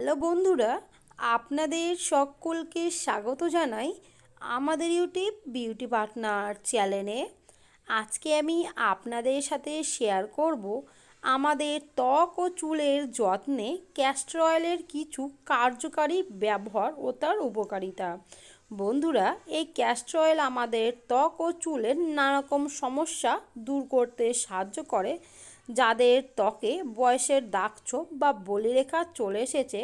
Hello বন্ধুরা, আপনাদের সকলকে স্বাগত জানাই আমাদের ইউটিউব বিউটি পার্টনার চ্যানেলে। আজকে আমি আপনাদের সাথে শেয়ার করব আমাদের ত্বক ও চুলের যত্নে ক্যাস্টর অয়েলের কিছু কার্যকারী ব্যবহার ও তার উপকারিতা। বন্ধুরা, এই ক্যাস্টর অয়েল আমাদের ত্বক ও চুলের নানারকম সমস্যা দূর করতে সাহায্য করে। যাদের ত্বকে বয়সের দাগ দাগছোপ বা বলিরেখা চলে এসেছে,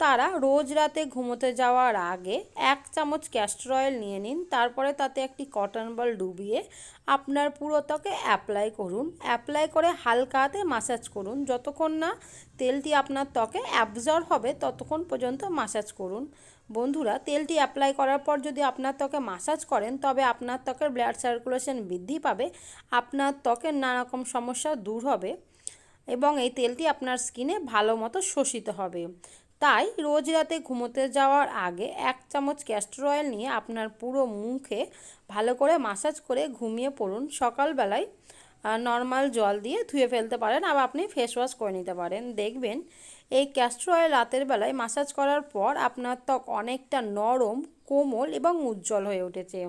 তারা রোজ রাতে ঘুমোতে যাওয়ার আগে এক চামচ ক্যাস্টর অয়েল নিয়ে নিন, তারপরে তাতে একটি কটন বল ডুবিয়ে আপনার পুরো ত্বকে অ্যাপ্লাই করুন। অ্যাপ্লাই করে হালকা হাতে মাসাজ করুন। যতক্ষণ না তেলটি আপনার ত্বকে অ্যাবজর্ব হবে, ততক্ষণ পর্যন্ত মাসাজ করুন। বন্ধুরা, তেলটি অ্যাপ্লাই করার পর যদি আপনার ত্বকে মাসাজ করেন, তবে আপনার ত্বকের ব্লাড সার্কুলেশন বৃদ্ধি পাবে, আপনার ত্বকের নানারকম সমস্যা দূর হবে এবং এই তেলটি আপনার স্কিনে ভালো মতো শোষিত হবে। তাই রোজ রাতে ঘুমোতে যাওয়ার আগে এক চামচ ক্যাস্টর অয়েল নিয়ে আপনার পুরো মুখে ভালো করে মাসাজ করে ঘুমিয়ে পড়ুন। সকালবেলায় নর্মাল জল দিয়ে ধুয়ে ফেলতে পারেন, আবার আপনি ফেস ওয়াশ করে নিতে পারেন। দেখবেন এই ক্যাস্টর অয়েল রাতের বেলায় মাসাজ করার পর আপনার ত্বক অনেকটা নরম, কোমল এবং উজ্জ্বল হয়ে উঠেছে।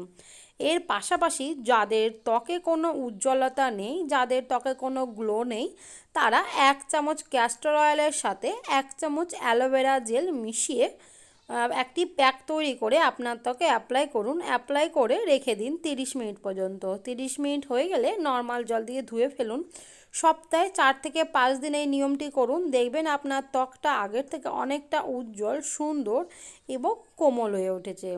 এর পাশাপাশি যাদের ত্বকে কোনো উজ্জ্বলতা নেই, যাদের ত্বকে কোনো গ্লো নেই, তারা এক চামচ ক্যাস্টর অয়েলের সাথে এক চামচ অ্যালোভেরা জেল মিশিয়ে একটি প্যাক তৈরি করে আপনার ত্বকে অ্যাপ্লাই করুন। অ্যাপ্লাই করে রেখে দিন তিরিশ মিনিট পর্যন্ত। তিরিশ মিনিট হয়ে গেলে নর্মাল জল দিয়ে ধুয়ে ফেলুন। সপ্তাহে চার থেকে পাঁচ দিন এই নিয়মটি করুন। দেখবেন আপনার ত্বকটা আগের থেকে অনেকটা উজ্জ্বল, সুন্দর এবং কোমল হয়ে উঠেছে।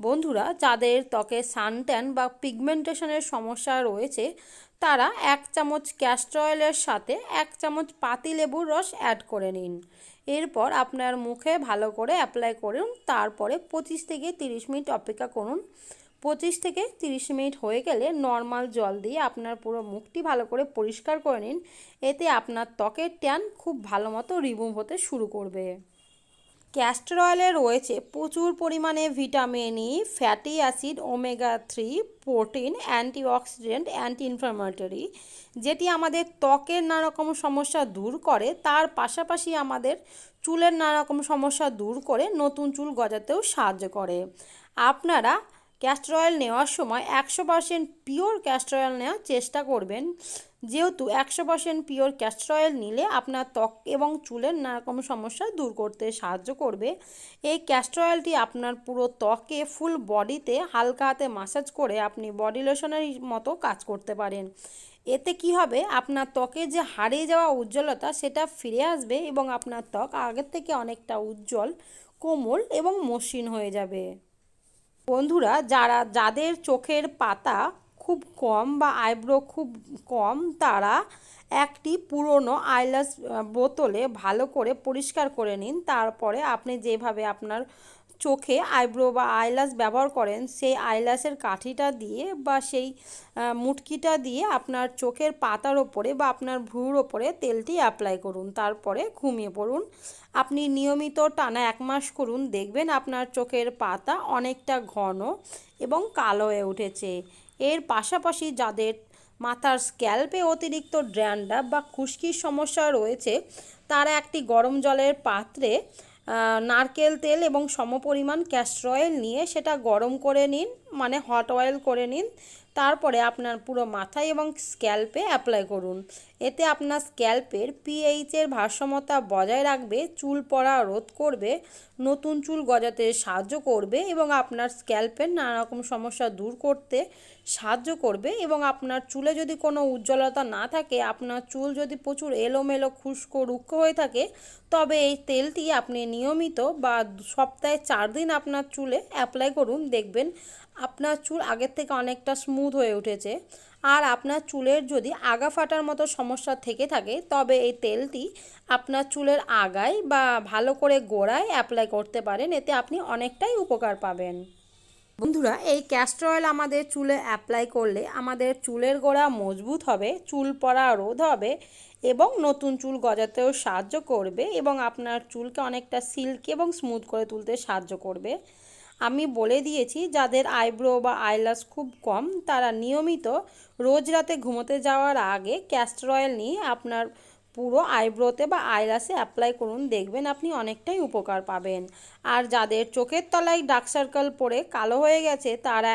বন্ধুরা, যাদের ত্বকে সানট্যান বা পিগমেন্টেশনের সমস্যা রয়েছে, তারা এক চামচ ক্যাস্টর অয়েলের সাথে এক চামচ পাতিলেবুর রস অ্যাড করে নিন। এরপর আপনার মুখে ভালো করে অ্যাপ্লাই করুন। তারপরে পঁচিশ থেকে তিরিশ মিনিট অপেক্ষা করুন। পঁচিশ থেকে তিরিশ মিনিট হয়ে গেলে নর্মাল জল দিয়ে আপনার পুরো মুখটি ভালো করে পরিষ্কার করে নিন। এতে আপনার ত্বকের ট্যান খুব ভালো মতো রিমুভ হতে শুরু করবে। ক্যাস্টর অয়েলে রয়েছে প্রচুর পরিমাণে vitamin E fatty acid omega three protein antioxidant anti inflammatory যেটি আমাদের ত্বকের নানারকম সমস্যা দূর করে। তার পাশাপাশি আমাদের চুলের নানারকম সমস্যা দূর করে নতুন চুল গজাতেও সাহায্য করে। আপনারা ক্যাস্টর অয়েল নেওয়ার সময় একশো পার্সেন্ট পিওর ক্যাস্টর অয়েল নেওয়ার চেষ্টা করবেন। যেহেতু একশো পার্সেন্ট পিওর ক্যাস্টর অয়েল নিলে আপনার ত্বক এবং চুলের নানারকম সমস্যা দূর করতে সাহায্য করবে। এই ক্যাস্টর অয়েলটি আপনার পুরো ত্বকে, ফুল বডিতে হালকা হাতে মাসাজ করে আপনি বডি লোশনের মতো কাজ করতে পারেন। এতে কি হবে? আপনার ত্বকে যে হারিয়ে যাওয়া উজ্জ্বলতা সেটা ফিরে আসবে এবং আপনার ত্বক আগের থেকে অনেকটা উজ্জ্বল, কোমল এবং মসৃণ হয়ে যাবে। বন্ধুরা, যারা, যাদের চোখের পাতা খুব কম বা আইব্রো খুব কম, তারা একটি পুরনো আইলাস বোতলে ভালো করে পরিষ্কার করে নিন। তারপরে আপনি যেভাবে আপনার চোখে আইব্রো বা আইলাস ব্যবহার করেন, সেই আইলাসের কাঠিটা দিয়ে বা সেই মুটকিটা দিয়ে আপনার চোখের পাতার ওপরে বা আপনার ভ্রুর ওপরে তেলটি অ্যাপ্লাই করুন, তারপরে ঘুমিয়ে পড়ুন। আপনি নিয়মিত টানা এক মাস করুন, দেখবেন আপনার চোখের পাতা অনেকটা ঘন এবং কালো হয়ে উঠেছে। এর পাশাপাশি যাদের মাথার স্ক্যাল্পে অতিরিক্ত ড্র্যান্ডাপ বা খুশকির সমস্যা রয়েছে, তারা একটি গরম জলের পাত্রে নারকেল তেল এবং সমপরিমাণ ক্যাস্টর অয়েল নিয়ে সেটা গরম করে নিন মানে হট অয়েল করে নিন। তারপরে আপনার পুরো মাথায় এবং স্ক্যাল্পে অ্যাপ্লাই করুন। এতে আপনার স্ক্যাল্পের পিএইচের ভারসাম্যতা বজায় রাখবে, চুল পড়া রোধ করবে, নতুন চুল গজাতে সাহায্য করবে এবং আপনার স্ক্যাল্পের নানা রকম সমস্যা দূর করতে সাহায্য করবে এবং আপনার চুলে যদি কোনো উজ্জ্বলতা না থাকে, আপনার চুল যদি প্রচুর এলোমেলো খুশকো রুক্ষ হয়ে থাকে তবে এই তেলটি আপনি নিয়মিত বা সপ্তাহে চার দিন আপনার চুলে অ্যাপ্লাই করুন, দেখবেন আপনার চুল আগের থেকে অনেকটা স্মুথ হয়ে উঠেছে। আর আপনার চুলের যদি আগা ফাটার মতো সমস্যা থেকে থাকে, তবে এই তেলটি আপনার চুলের আগায় বা ভালো করে গোড়ায় অ্যাপ্লাই করতে পারেন, এতে আপনি অনেকটাই উপকার পাবেন। বন্ধুরা, এই ক্যাস্টর অয়েল আমাদের চুলে অ্যাপ্লাই করলে আমাদের চুলের গোড়া মজবুত হবে, চুল পড়া রোধ হবে এবং নতুন চুল গজাতেও সাহায্য করবে এবং আপনার চুলকে অনেকটা সিল্কি এবং স্মুথ করে তুলতে সাহায্য করবে। আমি বলে দিয়েছি, যাদের আইব্রো বা আইলাস খুব কম, তারা নিয়মিত রোজ রাতে ঘুমোতে যাওয়ার আগে ক্যাস্টর অয়েল নিয়ে আপনার পুরো আইব্রোতে বা আইলাসে অ্যাপ্লাই করুন, দেখবেন আপনি অনেকটাই উপকার পাবেন। আর যাদের চোখের তলায় ডার্ক সার্কেল পড়ে কালো হয়ে গেছে, তারা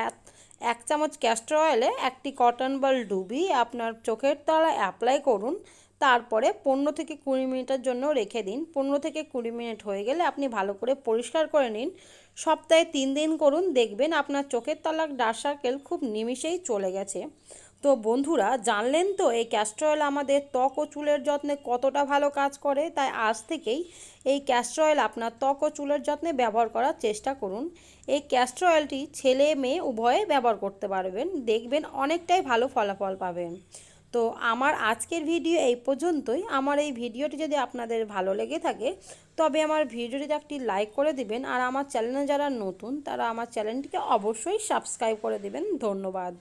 এক চামচ ক্যাস্টর অয়েলে একটি কটন বল ডুবি আপনার চোখের তলায় অ্যাপ্লাই করুন। তারপরে পনেরো থেকে কুড়ি মিনিটের জন্য রেখে দিন। পনেরো থেকে কুড়ি মিনিট হয়ে গেলে আপনি ভালো করে পরিষ্কার করে নিন। সপ্তাহে তিন দিন করুন, দেখবেন আপনার চোখের তলার ডার্ক সার্কেল খুব নিমিষেই চলে গেছে। তো বন্ধুরা, জানলেন তো এই ক্যাস্টর অয়েল আমাদের ত্বক ও চুলের যত্নে কতটা ভালো কাজ করে? তাই আজ থেকেই এই ক্যাস্টর অয়েল আপনার ত্বক ও চুলের যত্নে ব্যবহার করার চেষ্টা করুন। এই ক্যাস্টর অয়েলটি ছেলে মেয়ে উভয়ে ব্যবহার করতে পারবেন। দেখবেন অনেকটাই ভালো ফলাফল পাবেন। তো আমার আজকের ভিডিও এই পর্যন্তই। আমার এই ভিডিওটি যদি আপনাদের ভালো লেগে থাকে, তবে আমার ভিডিওটিতে একটি লাইক করে দিবেন। আর আমার চ্যানেলে যারা নতুন, তারা আমার চ্যানেলটিকে অবশ্যই সাবস্ক্রাইব করে দিবেন। ধন্যবাদ।